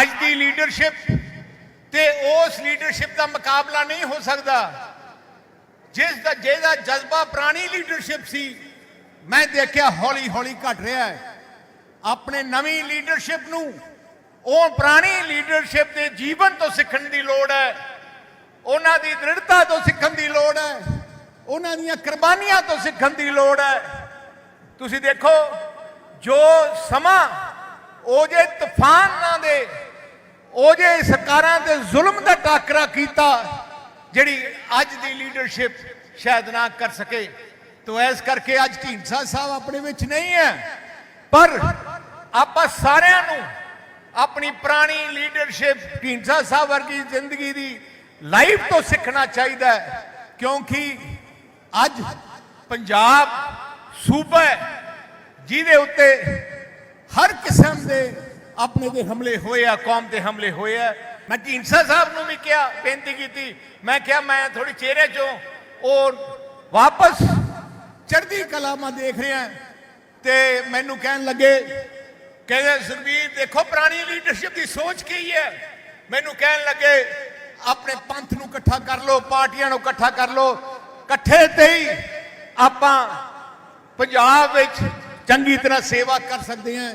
ਅੱਜ ਦੀ ਲੀਡਰਸ਼ਿਪ ਤੇ ਉਸ ਲੀਡਰਸ਼ਿਪ ਦਾ ਮੁਕਾਬਲਾ ਨਹੀਂ ਹੋ ਸਕਦਾ। ਜਿਸ ਦਾ ਜਿਹਦਾ ਜਜ਼ਬਾ ਪੁਰਾਣੀ ਲੀਡਰਸ਼ਿਪ ਸੀ, ਮੈਂ ਦੇਖਿਆ ਹੌਲੀ ਹੌਲੀ ਘਟ ਰਿਹਾ ਹੈ। ਆਪਣੇ ਨਵੀਂ ਲੀਡਰਸ਼ਿਪ ਨੂੰ, ਉਹ ਪੁਰਾਣੀ ਲੀਡਰਸ਼ਿਪ ਦੇ ਜੀਵਨ ਤੋਂ ਸਿੱਖਣ ਦੀ ਲੋੜ ਹੈ। ਉਹਨਾਂ ਦੀ ਦ੍ਰਿੜਤਾ ਤੋਂ ਸਿੱਖਣ ਦੀ ਲੋੜ ਹੈ। ਉਹਨਾਂ ਦੀਆਂ ਕੁਰਬਾਨੀਆਂ ਤੋਂ ਸਿੱਖਣ ਦੀ ਲੋੜ ਹੈ। ਤੁਸੀਂ ਦੇਖੋ, ਜੋ ਸਮਾਂ ਉਹ ਜੇ ਤੂਫਾਨਾਂ ਦੇ, ਉਹ ਜੇ ਸਰਕਾਰਾਂ ਦੇ ਜ਼ੁਲਮ ਦਾ ਟਾਕਰਾ ਕੀਤਾ, ਜਿਹੜੀ ਅੱਜ ਦੀ ਲੀਡਰਸ਼ਿਪ ਸ਼ਾਇਦ ਨਾ ਕਰ ਸਕੇ, ਤੋ ਇਸ ਕਰਕੇ ਅੱਜ ਢੀਂਡਸਾ ਸਾਹਿਬ ਆਪਣੇ ਵਿੱਚ ਨਹੀਂ ਹੈ। ਪਰ ਆਪਾਂ ਸਾਰਿਆਂ ਨੂੰ ਆਪਣੀ ਪੁਰਾਣੀ ਲੀਡਰਸ਼ਿਪ ਢੀਂਡਸਾ ਸਾਹਿਬ ਵਰਗੀ ਜ਼ਿੰਦਗੀ ਦੀ ਲਾਈਫ ਤੋਂ ਸਿੱਖਣਾ ਚਾਹੀਦਾ ਕਿਉਂਕਿ ਅੱਜ ਪੰਜਾਬ ਸੂਬਾ ਜਿਹਦੇ ਉੱਤੇ ਕਿਸਮ ਆਪਣੇ ਦੇ ਹਮਲੇ ਹੋਏ ਆ ਕੌਮ ਤੇ ਹਮਲੇ ਹੋਏ ਆ ਮੈਂ ਢੀਂਡਸਾ ਸਾਹਿਬ ਨੂੰ ਵੀ ਕਿਹਾ ਬੇਨਤੀ ਕੀਤੀ ਮੈਂ ਕਿਹਾ ਮੈਂ ਥੋੜੀ ਚਿਹਰੇ ਚੋਂ ਉਹ ਵਾਪਸ ਚੜ੍ਹਦੀ ਕਲਾ ਮੈਂ ਦੇਖ ਰਿਹਾ ਤੇ ਮੈਨੂੰ ਕਹਿਣ ਲੱਗੇ ਕਹਿੰਦੇ ਸੁਖਬੀਰ ਦੇਖੋ ਪੁਰਾਣੀ ਲੀਡਰਸ਼ਿਪ ਦੀ ਸੋਚ ਕੀ ਹੈ ਮੈਨੂੰ ਕਹਿਣ ਲੱਗੇ ਆਪਣੇ ਪੰਥ ਨੂੰ ਇਕੱਠਾ ਕਰ ਲਓ ਪਾਰਟੀਆਂ ਨੂੰ ਇਕੱਠਾ ਕਰ ਲਓ ਇਕੱਠੇ ਤੇ ਹੀ ਆਪਾਂ ਪੰਜਾਬ ਵਿੱਚ ਚੰਗੀ ਤਰ੍ਹਾਂ ਸੇਵਾ ਕਰ ਸਕਦੇ ਹਾਂ